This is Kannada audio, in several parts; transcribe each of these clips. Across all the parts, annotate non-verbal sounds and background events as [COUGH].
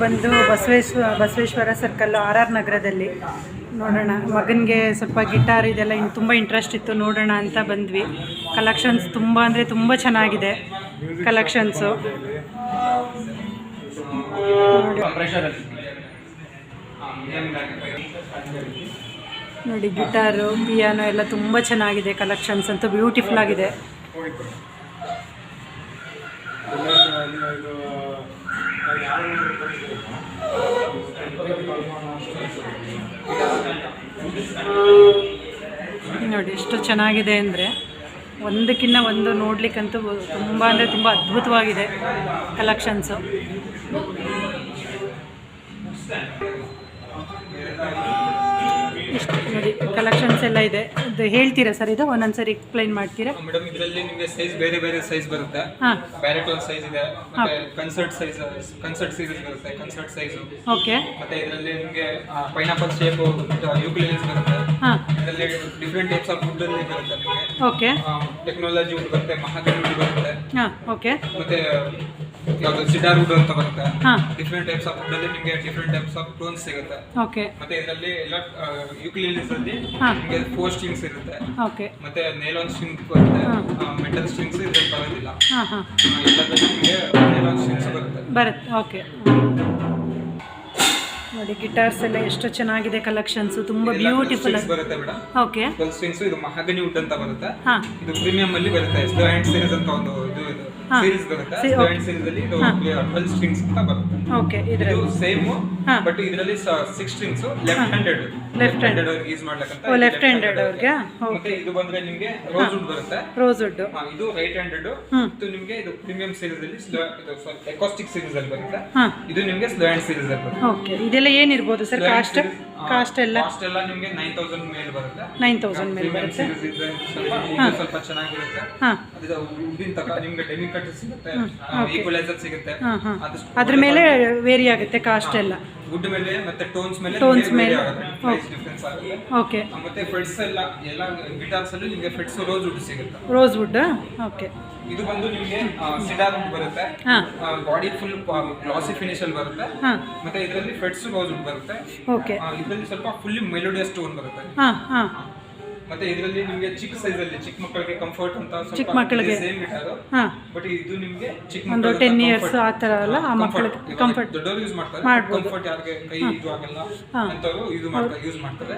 ಬಂದು ಬಸವೇಶ್ವ, ಬಸವೇಶ್ವರ ಸರ್ಕಲ್ ಆರ್ ಆರ್ ನಗರದಲ್ಲಿ. ನೋಡೋಣ, ಮಗನಿಗೆ ಸ್ವಲ್ಪ ಗಿಟಾರ್ ಇದೆಲ್ಲ ಇನ್ನು ತುಂಬ ಇಂಟ್ರೆಸ್ಟ್ ಇತ್ತು, ನೋಡೋಣ ಅಂತ ಬಂದ್ವಿ. ಕಲೆಕ್ಷನ್ಸ್ ತುಂಬ ಅಂದರೆ ತುಂಬ ಚೆನ್ನಾಗಿದೆ ಕಲೆಕ್ಷನ್ಸು ನೋಡಿ ಗಿಟಾರು ಪಿಯಾನೋ ಎಲ್ಲ ತುಂಬ ಚೆನ್ನಾಗಿದೆ ಕಲೆಕ್ಷನ್ಸ್ ಅಂತೂ ಬ್ಯೂಟಿಫುಲ್ ಆಗಿದೆ. ನೋಡಿ ಎಷ್ಟು ಚೆನ್ನಾಗಿದೆ ಅಂದರೆ ಒಂದಕ್ಕಿಂತ ಒಂದು ನೋಡ್ಲಿಕ್ಕಂತೂ ತುಂಬ ಅಂದರೆ ತುಂಬ ಅದ್ಭುತವಾಗಿದೆ ಕಲೆಕ್ಷನ್ಸು ಇಷ್ಟು ನೋಡಿ ಕಲೆಕ್ಷನ್ಸ್ ಎಲ್ಲ ಇದೆ. ಇದು ಹೇಳ್ತೀರಾ ಸರ್ ಇದು? ಒಂದೊಂದು ಸರಿ ಎಕ್ಸ್ಪ್ಲೈನ್ ಮಾಡ್ತೀರಾ ಮೇಡಮ್ ಇದರಲ್ಲಿ ನಿಮಗೆ ಸೈಜ್ ಬೇರೆ ಬೇರೆ ಸೈಜ್ ಬರುತ್ತೆ. ಹಾಂ. ಸೈಜ್ ಇದೆ ಮತ್ತೆ ಕನ್ಸರ್ಟ್ ಸೈಜ್ ಕನ್ಸರ್ಟ್ ಸೀರೀಸ್ ಬರುತ್ತೆ ಕನ್ಸರ್ಟ್ ಸೈಜ್ ಓಕೆ. ಮತ್ತೆ ಇದರಲ್ಲಿ ನಿಮಗೆ ಪೈನಾಪಲ್ ಶೇಪ್ ಯೂಕ್ಲಿಲಿಸ್ ಬರುತ್ತೆ. ಹಾಂ. ಇದರಲ್ಲಿ ಡಿಫ್ರೆಂಟ್ ಟೈಪ್ಸ್ ಆಫ್ ಫುಡ್ ಅಲ್ಲಿ ಬರುತ್ತೆ ನಿಮಗೆ. ಓಕೆ. ಟೆಕ್ನಾಲಜಿ ವುಡ್ ಬರುತ್ತೆ ಮಹಾಕವಿ ವುಡ್ ಬರುತ್ತೆ. ಹಾಂ ಓಕೆ. ಮತ್ತೆ ಯಾವುದು ಸಿಡಾರ್ ವುಡ್ ಅಂತ ಬರುತ್ತೆ. ಹಾಂ. ಡಿಫ್ರೆಂಟ್ ಟೈಪ್ಸ್ ಆಫ್ ವುಡ್ ಅಲ್ಲಿ ನಿಮಗೆ ಡಿಫ್ರೆಂಟ್ ಟೈಪ್ಸ್ ಆಫ್ ಟೋನ್ಸ್ ಸಿಗುತ್ತೆ. ಓಕೆ ಮತ್ತೆ ಇದರಲ್ಲಿ ಎಲ್ಲ ಯೂಕ್ಲಿಲಿಸ್ ಅಲ್ಲಿ ಹಾ. ನಿಮಗೆ ಫೋರ್ ಸ್ಟ್ರಿಂಗ್ಸ್ ಇರುತ್ತೆ. ಓಕೆ ಮತ್ತೆ ನೈಲಾನ್ ಸ್ಟ್ರಿಂಗ್ ಬರುತ್ತೆ. ಹಾ. ಮೆಟಲ್ ಸ್ಟ್ರಿಂಗ್ಸ್ ಇದ್ರಲ್ಲಿ ಬರೋದಿಲ್ಲ. ಹಾಂ ಹಾಂ. ಎಲ್ಲದರಲ್ಲಿ ನಿಮಗೆ ನೈಲಾನ್ ಸ್ಟ್ರಿಂಗ್ಸ್ ಬರುತ್ತೆ. ಬರುತ್ತೆ. ಓಕೆ ನೋಡಿ ಗಿಟಾರ್ಸ್ ಎಲ್ಲ ಎಷ್ಟು ಚೆನ್ನಾಗಿದೆ ಕಲೆಕ್ಷನ್ಸ್ ತುಂಬಾ ಬ್ಯೂಟಿಫುಲ್ ಸ್ಟ್ರಿಂಗ್ಸ್ ಬರುತ್ತೆ ಮೇಡಮ್ ಓಕೆ ಟ್ವೆಲ್ ಸ್ಟ್ರಿಂಗ್ಸ್ ಇದು ಮಹಾಗನಿ ವುಡ್ ಅಂತ ಬರುತ್ತೆ. ಹಾಂ. ಇದು ಪ್ರೀಮಿಯಂ ಅಲ್ಲಿ ಬರುತ್ತೆ. ಎಸ್ ಹ್ಯಾಂಡ್ ಸೀರೀಸ್ ಅಂತ ಒಂದು ಇದು ಇದು. ಸೀರೀಸ್ ಬರುತ್ತೆ. C- slow okay. ಸೀರೀಸ್ ಅಲ್ಲಿ ಇದು ಟ್ವೆಲ್ ಸ್ಟ್ರಿಂಗ್ಸ್ ಅಂತ ಬರುತ್ತೆ. ಓಕೆ ಇದು ಸೇಮ್ ಬಟ್ ಇದರಲ್ಲಿ six strings left handed hand. Handed use ಮಾಡ್ಲಕ್ಕಂತ ಓ, left handed ಅವ್ರಿಗೆ? ಮತ್ತೆ ಇದು ಬಂದ್ರೆ ನಿಮಗೆ ರೋಸ್ ವುಡ್ ಬರುತ್ತೆ. ರೋಸ್ ಇದು ರೈಟ್ ಹ್ಯಾಂಡೆಡ್ ನಿಮ್ಗೆ ಇದು ನಿಮಗೆ ಇದು ಪ್ರೀಮಿಯಂ ಸೀರೀಸ್ ಅಲ್ಲಿ ಸ್ಲೋ ಇದು ಎಕಾಸ್ಟಿಕ್ ಸೀರೀಸ್ ಅಲ್ಲಿ ಬರುತ್ತೆ. ಇದು ನಿಮಗೆ ಸ್ಲೋ ಹ್ಯಾಂಡ್ ಸೀರೀಸ್ ಅಲ್ಲಿ ಬರುತ್ತೆ. ಓಕೆ ಇದೆಲ್ಲ ಏನಿರ್ಬೋದು ಸರ್? ಕಾಸ್ಟ್ ಕಾಸ್ಟ್ ಎಲ್ಲ? ಕಾಸ್ಟ್ ಎಲ್ಲ ನಿಮಗೆ ನೈನ್ ತೌಸಂಡ್ ಮೇಲೆ ಬರುತ್ತೆ. ನೈನ್ ತೌಸಂಡ್ ಮೇಲೆ ಬರುತ್ತೆ? ಸ್ವಲ್ಪ ಚೆನ್ನಾಗಿರುತ್ತೆ. ಅದು ಉದ್ದಿನ ತಕ ನಿಮಗೆ ಡೆಮಿ ಕಟ್ ಸಿಗುತ್ತೆ. okay. ಈಕ್ವಲೈಸರ್ ಸಿಗುತ್ತೆ. ಹಾಂ ಹಾಂ. ಆದಷ್ಟು ಅದ್ರ ಮೇಲೆ ವೇರಿ ಆಗುತ್ತೆ ಕಾಸ್ಟ್ ಎಲ್ಲ. ವುಡ್ ಮೇಲೆ ಮತ್ತೆ ಟೋನ್ಸ್ ಮೇಲೆ Tones ಮೇಲೆ. ಪ್ರೈಸ್ ಡಿಫರೆನ್ಸ್ ಆಗುತ್ತೆ. ಓಕೆ ಮತ್ತೆ ಫೆಡ್ಸ್ ಎಲ್ಲ ಎಲ್ಲ ಗಿಟಾರ್ಸ್ ಅಲ್ಲಿ ನಿಮಗೆ ಫೆಡ್ಸ್ ರೋಸ್ ವುಡ್ ಸಿಗುತ್ತೆ. ರೋಸ್ ವುಡ್ ಓಕೆ ಇದು ಬಂದು ನಿಮಗೆ ಸಿಡಾರ್ ವುಡ್ ಬರುತ್ತೆ. ಹಾಂ. ಬಾಡಿ ಫುಲ್ ಗ್ಲಾಸಿ ಫಿನಿಶ್ ಅಲ್ಲಿ ಬರುತ್ತೆ. ಹಾಂ. ಮತ್ತೆ ಇದರಲ್ಲಿ ಫೆಡ್ಸ್ ರೋಸ್ ವುಡ್ ಬರುತ್ತೆ. ಓಕೆ ಇದರಲ್ಲಿ ಸ್ವಲ್ಪ ಫುಲ್ಲಿ ಮೆಲೋಡಿಯಸ್ ಟೋನ್ ಬರುತ್ತೆ. ಹಾ ಹಾಂ. ಮತ್ತೆ ಇದರಲ್ಲಿ ನಿಮಗೆ ಚಿಕ್ಕ ಸೈಜ್ ಅಲ್ಲಿ ಚಿಕ್ಕ ಮಕ್ಕಳಿಗೆ ಕಂಫರ್ಟ್ ಅಂತ ಚಿಕ್ಕ ಮಕ್ಕಳಿಗೆ. ಸೇಮ್ ಇಟ್ಟಾರು ಬಟ್ ಇದು ನಿಮಗೆ ಚಿಕ್ಕ ಒಂದು ಟೆನ್. ಇಯರ್ಸ್ ಆ ತರ ಅಲ್ಲ ಆ ಮಕ್ಕಳಿಗೆ ಕಂಫರ್ಟ್ ದೊಡ್ಡವರು ಯೂಸ್ ಮಾಡ್ತಾರೆ. ಕಂಫರ್ಟ್ ಯಾರಿಗೆ ಕೈ ಇದು ಆಗಲ್ಲ. ಅಂತವರು ಯೂಸ್ ಮಾಡ್ತಾರೆ ಯೂಸ್ ಮಾಡ್ತಾರೆ.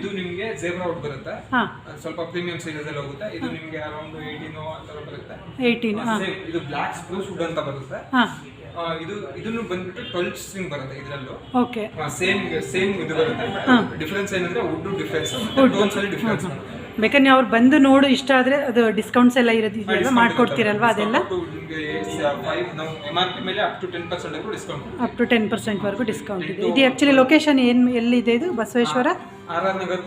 ಇದು ನಿಮಗೆ ಜೇಬ್ರಾ ಔಟ್ ಬರುತ್ತೆ. ಸ್ವಲ್ಪ ಪ್ರೀಮಿಯಂ ಸೀರೀಸ್ ಅಲ್ಲಿ ಹೋಗುತ್ತೆ. ಇದು ನಿಮಗೆ ಅರೌಂಡ್ ಏಯ್ಟೀನ್ ಆ ತರ ಬರುತ್ತೆ. ಏಯ್ಟೀನ್ ಇದು ಬ್ಲಾಕ್ ಸ್ಪ್ರೂಸ್ ವುಡ್ ಅಂತ ಬರುತ್ತೆ. ಇದು ಇದನ್ನು ಬಂದ್ಬಿಟ್ಟು ಟ್ವೆಲ್ ಸ್ಟ್ರಿಂಗ್ ಬರುತ್ತೆ ಇದರಲ್ಲೂ. ಓಕೆ ಸೇಮ್ ಸೇಮ್ ಇದು ಬರುತ್ತೆ. ಡಿಫ್ರೆನ್ಸ್ ಏನಂದ್ರೆ ವುಡ್ ಡಿಫ್ರೆನ್ಸ್. ಟೋನ್ಸ್ ಅಲ್ಲಿ ಡಿಫ್ರೆನ್ಸ್ ಬೇಕಾದ್ರೆ ನೀವು ಅವ್ರು ಬಂದು ನೋಡು ಇಷ್ಟ ಆದರೆ ಅದು ಡಿಸ್ಕೌಂಟ್ಸ್ ಎಲ್ಲ ಇರೋದಿದೆಯಲ್ವ ಮಾಡ್ಕೊಡ್ತೀರಲ್ವಾ ಅದೆಲ್ಲ? ಅಪ್ ಟು ಟೆನ್ ಪರ್ಸೆಂಟ್ವರೆಗೂ ಡಿಸ್ಕೌಂಟ್ ಇದೆ. ಇದು ಆ್ಯಕ್ಚುಲಿ ಲೊಕೇಶನ್ ಏನು ಎಲ್ಲಿದೆ ಇದು? Basaveshwara? R R Nagar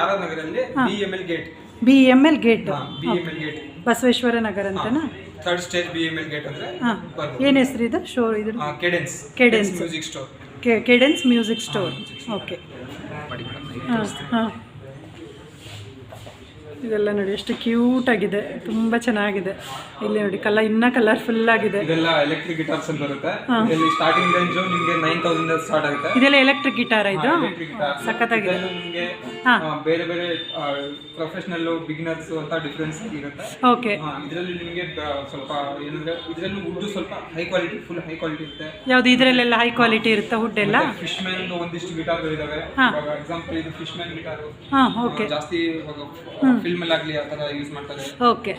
R R ನಗರಲ್ಲಿ B M L gate B M L gate B M L gate Basaveshwara Nagara ಅಂತನಾ? Third stage B M L gate ಅಂದ್ರೆ ಹಾಂ. ಏನು ಹೆಸರು ಇದು? ಶೋ ಇದು? Cadence Cadence music store Cadence music store okay ಹಾಂ ಹಾಂ. ಇದೆಲ್ಲ ನೋಡಿ ಎಷ್ಟು ಕ್ಯೂಟ್ ಆಗಿದೆ. ತುಂಬ ಚೆನ್ನಾಗಿದೆ. ಇಲ್ಲಿ ನೋಡಿ ಕಲ ಇನ್ನೂ ಕಲರ್ಫುಲ್ ಆಗಿದೆ. ಇದೆಲ್ಲ ಎಲೆಕ್ಟ್ರಿಕ್ ಗಿಟಾರ್ಸ್ ಅಂತ ಬರುತ್ತೆ. ಇದರಲ್ಲಿ ಸ್ಟಾರ್ಟಿಂಗ್ ರೇಂಜ್ ನಿಮಗೆ ನೈನ್ ತೌಸಂಡ್ ಸ್ಟಾರ್ಟ್ ಆಗುತ್ತೆ. ಇದೆಲ್ಲ ಎಲೆಕ್ಟ್ರಿಕ್ ಗಿಟಾರ್ ಇದು? ಸಖತ್ತಾಗಿದೆ. ನಿಮಗೆ. ಬೇರೆ ಬೇರೆ ಪ್ರೊಫೆಷನಲ್ ಬಿಗಿನರ್ಸ್ ಅಂತ ಡಿಫ್ರೆನ್ಸ್ ಇರುತ್ತೆ. ಓಕೆ. ಇದರಲ್ಲಿ ನಿಮಗೆ ಸ್ವಲ್ಪ ಏನಂದ್ರೆ ಇದರಲ್ಲಿ ವುಡ್ ಸ್ವಲ್ಪ high quality full high quality ಇರುತ್ತೆ. ಯಾವುದು ಇದರಲ್ಲೆಲ್ಲ ಹೈ ಕ್ವಾಲಿಟಿ ಇರುತ್ತೆ ವುಡ್ ಎಲ್ಲ? ಫಿಶ್ ಮ್ಯಾನ್ ಒಂದಿಷ್ಟು ಗಿಟಾರ್ ಇದಾವೆ. ಎಕ್ಸಾಂಪಲ್ ಇದು ಫಿಶ್ ಮ್ಯಾನ್ ಗಿಟಾರ್ ಹಾ ಓಕೆ ಜಾಸ್ತಿ ಫಿಲ್ಮ್ ಓಕೆ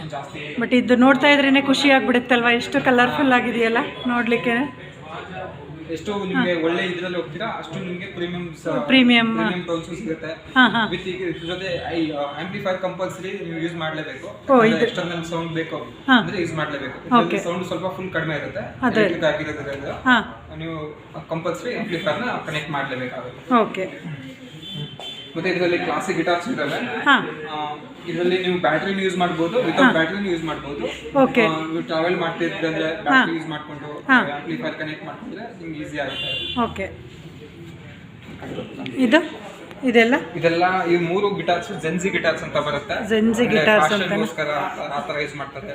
ಬಟ್ ಇದು ನೋಡ್ತಾ ಇದ್ರೇ ಖುಷಿ ಆಗ್ಬಿಡುತ್ತಲ್ವಾ? ಎಷ್ಟು ಕಲರ್ಫುಲ್ ಆಗಿದೆಯಲ್ಲ ನೋಡ್ಲಿಕ್ಕೆ? ಎಷ್ಟು ನಿಮಗೆ ಒಳ್ಳೆ ಇದರಲ್ಲಿ ಹೋಗ್ತೀರಾ ಅಷ್ಟು ನಿಮಗೆ ಪ್ರೀಮಿಯಂ. ಪ್ರೀಮಿಯಂ ಟೋನ್ಸ್ ಸಿಗುತ್ತೆ. ವಿತ್ ಜೊತೆ ಆಂಪ್ಲಿಫೈರ್ ಕಂಪಲ್ಸರಿ ನೀವು ಯೂಸ್ ಮಾಡಲೇಬೇಕು. ಎಕ್ಸ್ಟರ್ನಲ್ ಸೌಂಡ್ ಬೇಕು. ಅಂದ್ರೆ ಯೂಸ್ ಮಾಡಲೇಬೇಕು. ಸೌಂಡ್ ಸ್ವಲ್ಪ ಫುಲ್ ಕಡಿಮೆ ಇರುತ್ತೆ. ಎಲೆಕ್ಟ್ರಿಕ್ ಆಗಿರೋದ್ರಿಂದ. ನೀವು ಕಂಪಲ್ಸರಿ ನ ಕನೆಕ್ಟ್ ಮಾಡಲೇಬೇಕಾಗುತ್ತೆ. ಓಕೆ ಮತ್ತೆ ಇದರಲ್ಲಿ ಕ್ಲಾಸಿಕ್ ಗಿಟಾರ್ಸ್ ಇದಾವೆ ಹಾಂ. ಇದರಲ್ಲಿ ನೀವು ಬ್ಯಾಟರಿ ಯೂಸ್ ಮಾಡಬಹುದು ವಿತೌಟ್ ಬ್ಯಾಟರಿ ಯೂಸ್ ಮಾಡಬಹುದು ಓಕೆ ನೀವು ಟ್ರಾವೆಲ್ ಮಾಡ್ತಿದ್ರೆ ಬ್ಯಾಟ್ರಿ ಯೂಸ್ ಮಾಡ್ಕೊಂಡು ಆಂಪ್ಲಿಫೈಯರ್ ಆಂಪ್ಲಿಫೈರ್ ಕನೆಕ್ಟ್ ಮಾಡ್ಕೊಂಡ್ರೆ ನಿಮ್ಗೆ ಈಸಿ ಆಗುತ್ತೆ. ಓಕೆ ಇದು? ಇದೆಲ್ಲ? ಇದೆಲ್ಲ ಈ ಮೂರು ಗಿಟಾರ್ಸ್ ಜೆನ್ಸಿ ಗಿಟಾರ್ಸ್ ಅಂತ ಬರುತ್ತೆ. ಜೆನ್ಸಿ ಗಿಟಾರ್ಸ್ ಅಂತ ಅಂತಾನೆ? ಗೋಸ್ಕರ ಆ ತರ ಯೂಸ್ ಮಾಡ್ತಾರೆ.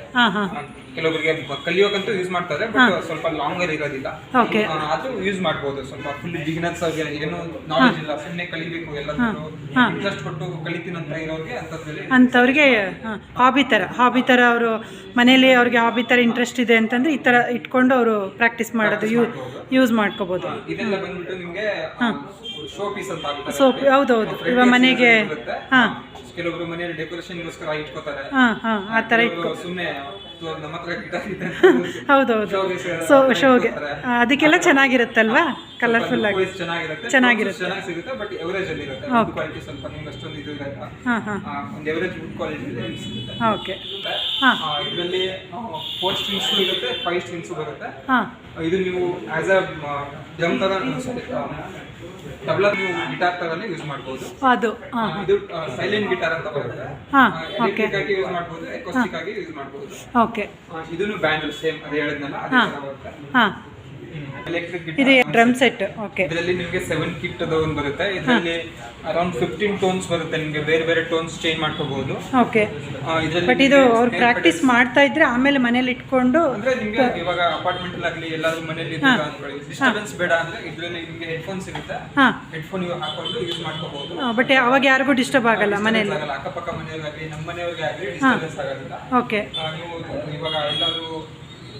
ಕೆಲವರಿಗೆ ಕಲಿಯೋಕಂತೂ ಯೂಸ್ ಮಾಡ್ತಾರೆ ಬಟ್ ಸ್ವಲ್ಪ ಲಾಂಗರ್ ಇರೋದಿಲ್ಲ. ಓಕೆ ಅದು ಯೂಸ್ ಮಾಡ್ಬೋದು ಸ್ವಲ್ಪ. ಫುಲ್ ಬಿಗಿನರ್ಸ್ ಅವ್ರಿಗೆ ಏನು ನಾಲೆಜ್ ಇಲ್ಲ ಸುಮ್ಮನೆ ಕಲಿಬೇಕು ಎಲ್ಲಾದ್ರೂ. ಇಂಟ್ರೆಸ್ಟ್ ಕೊಟ್ಟು ಕಲಿತೀನಿ ಅಂತ ಇರೋರಿಗೆ ಅಂತದ್ರಲ್ಲಿ ಹಾಬಿ ತರ. ಹಾಬಿ ತರ ಅವರು ಮನೆಯಲ್ಲಿ ಅವ್ರಿಗೆ ಹಾಬಿ ತರ ಇಂಟ್ರೆಸ್ಟ್ ಇದೆ ಅಂತಂದ್ರೆ ಈ ತರ ಇಟ್ಕೊಂಡು ಅವರು ಪ್ರಾಕ್ಟೀಸ್ ಮಾಡೋದು ಯೂಸ್ ಮಾಡ್ಕೋಬಹುದು ಇದೆಲ್ಲ ಬಂದ್ಬಿಟ್ಟು ನಿಮ್ಗೆ ಶೋ ಪೀಸ್ ಅಂತ ಸೋ ಸೊ ಹೌದೌದು. ಇವಾಗ ಮನೆಗೆ ಹಾಂ. ಕೆಲವೊಬ್ರು ಮನೆಯಲ್ಲಿ ಡೆಕೋರೇಷನ್ಗೋಸ್ಕರ ಇಟ್ಕೋತಾರೆ. ಹಾಂ ಹಾಂ ಆ ಥರ ಇಟ್ಕೊ ಸುಮ್ಮನೆ ನಮ್ಮ ಹತ್ರ ಗಿಟಾರ್ ಇದೆ [LAUGHS] ಹೌದೌದು. ಸೊ ಶೋಗೆ ಅದಕ್ಕೆಲ್ಲ ಚೆನ್ನಾಗಿರುತ್ತಲ್ವಾ? ಕಲರ್ಫುಲ್ ಆಗಿ. ಚೆನ್ನಾಗಿರುತ್ತೆ ಚೆನ್ನಾಗಿರುತ್ತೆ. ಚೆನ್ನಾಗಿ ಸಿಗುತ್ತೆ ಬಟ್ ಎವರೇಜ್ ಅಲ್ಲಿ ಇರುತ್ತೆ. ಕ್ವಾಲಿಟಿ ಸ್ವಲ್ಪ ನಿಮ್ಗೆ ಅಷ್ಟೊಂದು ಇದು ಇರಲ್ಲ. ಹಾಂ ಹಾಂ. ಆ, ಒಂದು ಎವರೇಜ್ ವುಡ್ ಕ್ವಾಲಿಟಿ ಇದೆ ಸಿಗುತ್ತೆ. ಓಕೆ ಹಾಂ. ಇದರಲ್ಲಿ ಫೋರ್ ಸ್ಟ್ರಿಂಗ್ಸು ಇರುತ್ತೆ ಫೈವ್ ಸ್ಟ್ರಿಂಗ್ಸು ಬರುತ್ತೆ. ಹಾಂ. ಇದು ನೀವು ಆಸ್ ಅ ಡ್ರಮ್ ತರ ತಬಲಾ ನೀವು ಗಿಟಾರ್ ತರನೇ ಯೂಸ್ ಮಾಡ್ಬೋದು. ಅದು ಇದು ಸೈಲೆಂಟ್ ಗಿಟಾರ್ ಅಂತ ಬರುತ್ತೆ. ಆಗಿ ಯೂಸ್ ಮಾಡ್ಬೋದು ಎಕೋಸ್ಟಿಕ್ ಆಗಿ ಯೂಸ್ ಮಾಡ್ಬೋದು. ಓಕೆ ಇದನ್ನು ಬ್ಯಾಂಡ್ ಸೇಮ್ ಅದೇ ಹೇಳಿದ್ನಲ್ಲ ಅದೇ ತರ ಬರುತ್ತೆ. ಇದು ಡ್ರಮ್ ಸೆಟ್ ಓಕೆ ಇದರಲ್ಲಿ ನಿಮಗೆ ಸೆವೆನ್ ಕಿಟ್ ಅದು ಒಂದು ಬರುತ್ತೆ. ಇದರಲ್ಲಿ ಅರೌಂಡ್ ಫಿಫ್ಟೀನ್ ಟೋನ್ಸ್ ಬರುತ್ತೆ. ನಿಮಗೆ ಬೇರೆ ಬೇರೆ ಟೋನ್ಸ್ ಚೇಂಜ್ ಮಾಡ್ಕೋಬಹುದು ಓಕೆ ಬಟ್ ಇದು ಅವ್ರು ಪ್ರಾಕ್ಟೀಸ್ ಮಾಡ್ತಾ ಇದ್ರೆ ಆಮೇಲೆ ಮನೇಲಿ ಇಟ್ಕೊಂಡು ಅಂದ್ರೆ ನಿಮಗೆ ಇವಾಗ ಅಪಾರ್ಟ್ಮೆಂಟ್ ಆಗಲಿ ಎಲ್ಲಾದ್ರೂ ಮನೇಲಿ ಡಿಸ್ಟರ್ಬೆನ್ಸ್ ಬೇಡ ಅಂದ್ರೆ ಇದರಲ್ಲಿ ನಿಮಗೆ ಹೆಡ್ಫೋನ್ ಸಿಗುತ್ತೆ. ಹೆಡ್ಫೋನ್ ಹೆಡ್ಫೋನ್ ಹಾಕೊಂಡು ಯೂಸ್ ಮಾಡ್ಕೋಬಹುದು ಬಟ್ ಅವಾಗ ಯಾರಿಗೂ ಡಿಸ್ಟರ್ಬ್ ಆಗಲ್ಲ ಮನೇಲಿ. ಆಗಲ್ಲ. ಅಕ್ಕಪಕ್ಕ ಮನೆಯವರಿಗೆ ನಮ್ಮ ಮನೆಯವರಿಗೆ ಆಗಲಿ ಡಿಸ್ಟರ್ಬೆನ್ಸ್ ಆಗಲ್ಲ. ಓಕೆ ನೀವು ಇವಾಗ ಎಲ್ಲಾದ್ರೂ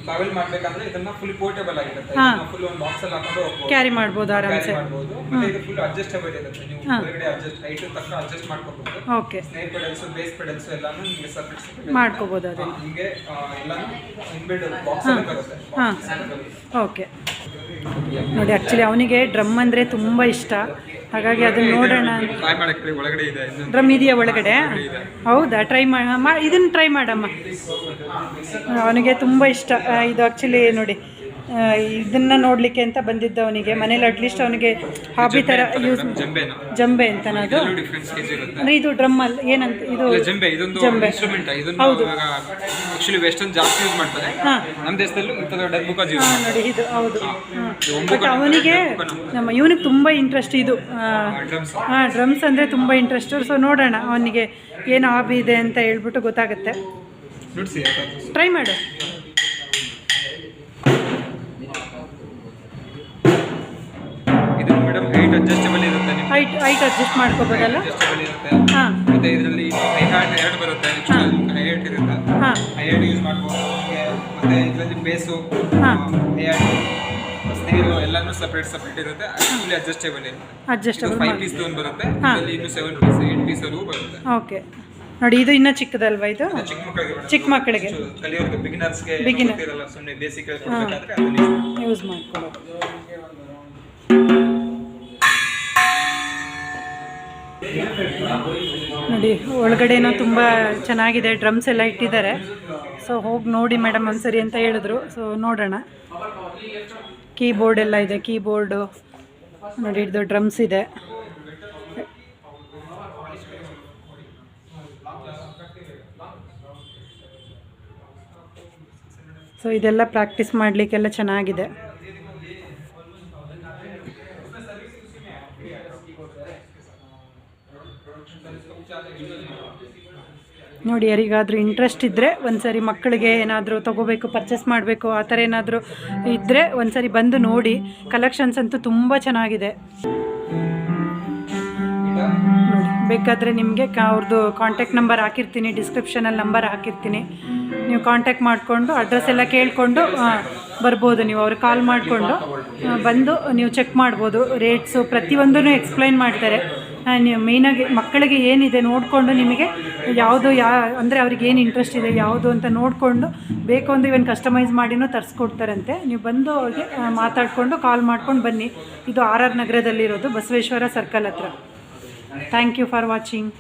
ಟ್ರಾವೆಲ್ ಮಾಡ್ಬೇಕಂದ್ರೆ ಇದನ್ನ ಫುಲ್ ಪೋರ್ಟೇಬಲ್ ಆಗಿರುತ್ತೆ. ಫುಲ್ ಒಂದು ಬಾಕ್ಸ್ ಅಲ್ಲಿ ಹಾಕೊಂಡು ಕ್ಯಾರಿ ಮಾಡಬಹುದು ಆರಾಮ್ಸೆ. ಮಾಡ್ಬೋದು. ಮತ್ತೆ ಇದು ಫುಲ್ ಅಡ್ಜಸ್ಟಬಲ್ ಇರುತ್ತೆ. ನೀವು ಒಳಗಡೆ ಅಡ್ಜಸ್ಟ್ ಹೈಟ್ ತಕ್ಕ ಅಡ್ಜಸ್ಟ್ ಮಾಡ್ಕೋಬಹುದು okay snake pedals bass pedals ಎಲ್ಲಾನು ನಿಮಗೆ ಸಪರೇಟ್ ಅದನ್ನ ಅದನ್ನು ನಿಮಗೆ ಎಲ್ಲಾನು ಇನ್ಬಿಲ್ಡ್ ಬಾಕ್ಸ್ ಅಲ್ಲಿ ಬರುತ್ತೆ ಓಕೆ ನೋಡಿ ಆ್ಯಕ್ಚುಲಿ ಅವನಿಗೆ ಡ್ರಮ್ ಅಂದರೆ ತುಂಬ ಇಷ್ಟ. ಹಾಗಾಗಿ ಅದನ್ನ ನೋಡೋಣ. ಡ್ರಮ್ ಇದೆಯಾ ಒಳಗಡೆ? ಹೌದಾ? ಟ್ರೈ ಮಾ ಇದನ್ನು ಟ್ರೈ ಮಾಡಮ್ಮ. ಅವನಿಗೆ ತುಂಬ ಇಷ್ಟ. ಇದು ಆ್ಯಕ್ಚುಲಿ ನೋಡಿ ಇದನ್ನ ನೋಡಲಿಕ್ಕೆ ಅಂತ ಬಂದಿದ್ದ ಅವನಿಗೆ ಮನೇಲಿ ಅಟ್ಲೀಸ್ಟ್ ಅವನಿಗೆ ಹಾಬಿ ಥರ ಯೂಸ್ ಜಂಬೆ ಡಿಫ್ರೆಂಟ್ ಅಂದರೆ ಇದು ಡ್ರಮ್ ಅಲ್ಲ ಏನಂತ ಇದು ಜಂಬೆ ಇದೊಂದು ಇನ್ಸ್ಟ್ರೂಮೆಂಟ್ ಇದನ್ನು ಇವಾಗ ಆಕ್ಚುಲಿ ವೆಸ್ಟರ್ನ್ ಜಾಸ್ತಿ ಯೂಸ್ ಮಾಡ್ತಾರೆ. ನಮ್ಮ ದೇಶದಲ್ಲೂ ಡರ್ಬುಕಾಜ್ ಯೂಸ್ ನೋಡಿ ಇದು ಹೌದು. ಬಟ್ ಅವನಿಗೆ ನಮ್ಮ ಇವನಿಗೆ ತುಂಬ ಇಂಟ್ರೆಸ್ಟ್ ಇದು. ಹಾಂ ಡ್ರಮ್ಸ್ ಅಂದರೆ ತುಂಬ ಇಂಟ್ರೆಸ್ಟ್ ಸೊ ನೋಡೋಣ ಅವನಿಗೆ ಏನು ಹಾಬಿ ಇದೆ ಅಂತ ಹೇಳ್ಬಿಟ್ಟು ಗೊತ್ತಾಗುತ್ತೆ. ಟ್ರೈ ಮಾಡು. ಅಡ್ಜಸ್ಟಬಲ್ ಇರುತ್ತೆ ನಿಮ್ಗೆ? ಹೈಟ್ ಹೈಟ್ ಅಡ್ಜಸ್ಟ್ ಮಾಡ್ಕೋಬೋದಲ್ಲ? ಅಡ್ಜಸ್ಟಬಲ್ ಇರುತ್ತೆ. ಹಾಂ. ಮತ್ತೆ ಇದರಲ್ಲಿ ಹೈ ಹಾರ್ಟ್ ಎರಡು ಬರುತ್ತೆ ಹೈಟ್ ಇರುತ್ತೆ. ಹಾಂ. ಹೈಟ್ ಯೂಸ್ ಮಾಡ್ಬೋದು. ಮತ್ತೆ ಇದರಲ್ಲಿ ಬೇಸು ಹ್ಯಾಂಡ್ ಸ್ನೇರು ಎಲ್ಲಾನು ಸಪ್ರೇಟ್ ಸಪ್ರೇಟ್ ಇರುತ್ತೆ. ಫುಲ್ಲಿ ಅಡ್ಜಸ್ಟೇಬಲ್ ಇರುತ್ತೆ ಅಡ್ಜಸ್ಟಬಲ್ ಫೈವ್ ಪೀಸ್ ಒಂದು ಬರುತ್ತೆ. ಇದರಲ್ಲಿ ಇನ್ನು ಸೆವೆನ್ ಪೀಸ್ ಏಟ್ ಪೀಸ್ ಅದು ಬರುತ್ತೆ. ಓಕೆ ನೋಡಿ ಇದು ಇನ್ನೂ ಚಿಕ್ಕದಲ್ವಾ ಇದು? ಚಿಕ್ಕ ಮಕ್ಕಳಿಗೆ. ಚಿಕ್ಕ ಮಕ್ಕಳಿಗೆ. ಕಲಿಯೋರ್ಗೆ ಬಿಗಿನರ್ಸ್ಗೆ ಬಿಗಿನರ್ ಸುಮ್ಮನೆ ಬೇಸಿಕ್ ಯೂಸ್ ಮಾಡ್ಕೊಳ್ಳೋದು. ನೋಡಿ, ಒಳಗಡೆನೂ ತುಂಬ ಚೆನ್ನಾಗಿದೆ, ಡ್ರಮ್ಸ್ ಎಲ್ಲ ಇಟ್ಟಿದ್ದಾರೆ. ಸೊ ಹೋಗಿ ನೋಡಿ ಮೇಡಮ್ ಒಂದ್ಸರಿ ಅಂತ ಹೇಳಿದ್ರು. ಸೊ ನೋಡೋಣ. ಕೀಬೋರ್ಡ್ ಎಲ್ಲ ಇದೆ, ಕೀಬೋರ್ಡು. ನೋಡಿ ಇದು ಡ್ರಮ್ಸ್ ಇದೆ. ಸೊ ಇದೆಲ್ಲ ಪ್ರಾಕ್ಟೀಸ್ ಮಾಡಲಿಕ್ಕೆಲ್ಲ ಚೆನ್ನಾಗಿದೆ. ನೋಡಿ, ಯಾರಿಗಾದರೂ ಇಂಟ್ರೆಸ್ಟ್ ಇದ್ದರೆ ಒಂದ್ಸರಿ ಮಕ್ಕಳಿಗೆ ಏನಾದರೂ ತೊಗೋಬೇಕು ಪರ್ಚೇಸ್ ಮಾಡಬೇಕು, ಆ ಥರ ಏನಾದರೂ ಇದ್ದರೆ ಒಂದ್ಸರಿ ಬಂದು ನೋಡಿ. ಕಲೆಕ್ಷನ್ಸ್ ಅಂತೂ ತುಂಬ ಚೆನ್ನಾಗಿದೆ. ಬೇಕಾದರೆ ನಿಮಗೆ ಅವ್ರದ್ದು ಕಾಂಟ್ಯಾಕ್ಟ್ ನಂಬರ್ ಹಾಕಿರ್ತೀನಿ ಡಿಸ್ಕ್ರಿಪ್ಷನಲ್ಲಿ ನಂಬರ್ ಹಾಕಿರ್ತೀನಿ. ನೀವು ಕಾಂಟ್ಯಾಕ್ಟ್ ಮಾಡಿಕೊಂಡು ಅಡ್ರೆಸ್ ಎಲ್ಲ ಕೇಳಿಕೊಂಡು ಬರ್ಬೋದು ನೀವು. ಅವ್ರಿಗೆ ಕಾಲ್ ಮಾಡಿಕೊಂಡು ಬಂದು ನೀವು ಚೆಕ್ ಮಾಡ್ಬೋದು. ರೇಟ್ಸು ಪ್ರತಿಯೊಂದೂ ಎಕ್ಸ್ಪ್ಲೈನ್ ಮಾಡ್ತಾರೆ. ಮೇಯ್ನಾಗಿ ಮಕ್ಕಳಿಗೆ ಏನಿದೆ ನೋಡಿಕೊಂಡು ನಿಮಗೆ ಯಾವುದು ಯಾ, ಅಂದರೆ ಅವ್ರಿಗೆ ಏನು ಇಂಟ್ರೆಸ್ಟ್ ಇದೆ, ಯಾವುದು ಅಂತ ನೋಡಿಕೊಂಡು ಬೇಕು ಅಂದರೆ ಇವನ್ ಕಸ್ಟಮೈಸ್ ಮಾಡಿನೂ ತರಿಸ್ಕೊಡ್ತಾರಂತೆ. ನೀವು ಬಂದು ಅವ್ರಿಗೆ ಮಾತಾಡಿಕೊಂಡು ಕಾಲ್ ಮಾಡ್ಕೊಂಡು ಬನ್ನಿ. ಇದು ಆರ್ ಆರ್ ನಗರದಲ್ಲಿರೋದು ಬಸವೇಶ್ವರ ಸರ್ಕಲ್ ಹತ್ರ. ಥ್ಯಾಂಕ್ ಯು ಫಾರ್ ವಾಚಿಂಗ್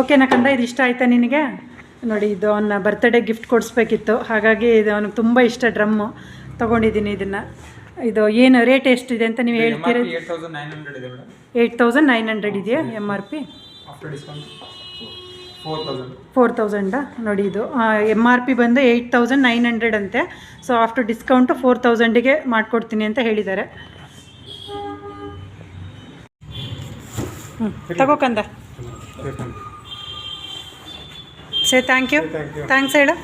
ಓಕೆನಾ ಕಂದ ಇದು ಇಷ್ಟ ಆಯ್ತಾ ನಿನಗೆ? ನೋಡಿ, ಇದು ಅವನ ಬರ್ತ್ಡೇ ಗಿಫ್ಟ್ ಕೊಡಿಸ್ಬೇಕಿತ್ತು. ಹಾಗಾಗಿ ಇದು ಅವನಿಗೆ ತುಂಬ ಇಷ್ಟ ಡ್ರಮ್ಮು. ತೊಗೊಂಡಿದ್ದೀನಿ ಇದನ್ನು. ಇದು ಏನು ರೇಟ್ ಎಷ್ಟಿದೆ ಅಂತ ನೀವು ಹೇಳ್ತೀರ? ಏಟ್ ತೌಸಂಡ್ ನೈನ್ ಹಂಡ್ರೆಡ್ ಇದೆ madam eight thousand nine hundred ಇದೆಯಾ M R P four thousand ನೋಡಿ ಇದು ಎಂ ಆರ್ ಪಿ ಬಂದು ಏಯ್ಟ್ ತೌಸಂಡ್ ನೈನ್ ಹಂಡ್ರೆಡ್ ಅಂತೆ. ಸೊ ಆಫ್ಟರ್ ಡಿಸ್ಕೌಂಟು ಫೋರ್ ತೌಸಂಡಿಗೆ ಮಾಡಿಕೊಡ್ತೀನಿ ಅಂತ ಹೇಳಿದ್ದಾರೆ. ಹ್ಞೂ ತಗೋಕಂದ ಸೇ ಥ್ಯಾಂಕ್ ಯು ಥ್ಯಾಂಕ್ಸ್ ಹೇಳು.